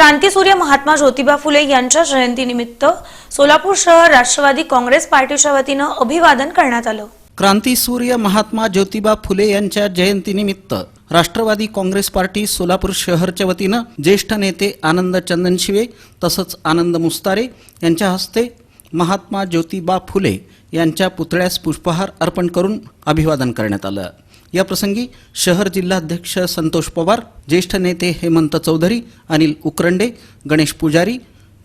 क्रांतीसूर्य महात्मा ज्योतिबा फुले यांच्या जयंतीनिमित्त सोलापूर शहर राष्ट्रवादी काँग्रेस पार्टीच्या वतीनं अभिवादन करण्यात आलं. क्रांतीसूर्य महात्मा ज्योतिबा फुले यांच्या जयंतीनिमित्त राष्ट्रवादी काँग्रेस पार्टी सोलापूर शहरच्या वतीनं ज्येष्ठ नेते आनंद चंदनशिवे तसंच आनंद मुस्तारे यांच्या हस्ते महात्मा ज्योतिबा फुले यांच्या पुतळ्यास पुष्पहार अर्पण करून अभिवादन करण्यात आलं. या प्रसंगी शहर जिल्हाध्यक्ष संतोष पवार ज्येष्ठ नेते हेमंत चौधरी अनिल उकरंडे गणेश पुजारी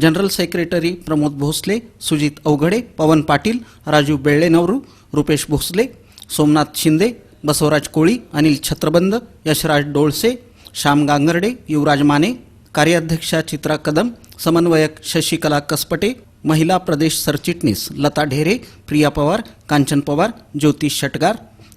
जनरल सेक्रेटरी प्रमोद भोसले सुजित अवघडे पवन पाटील राजू बेळ्ळेनवरू रुपेश भोसले सोमनाथ शिंदे बसवराज कोळी अनिल छत्रबंद यशराज डोळसे श्याम गांगर्डे युवराज माने कार्याध्यक्षा चित्रा कदम समन्वयक शशिकला कसपटे महिला प्रदेश सरचिटणीस लता ढेरे प्रिया पवार कांचन पवार ज्योती शटगार